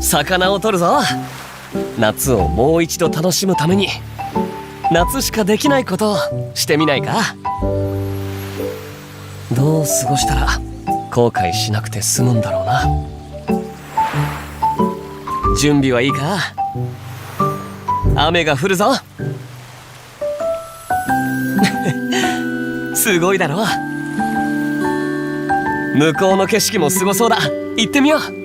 魚を取るぞ。夏をもう一度楽しむために。夏しかできないことをしてみないか。どう過ごしたら後悔しなくて済むんだろうな。準備はいいか。雨が降るぞ。すごいだろ。向こうの景色もすごそうだ。行ってみよう。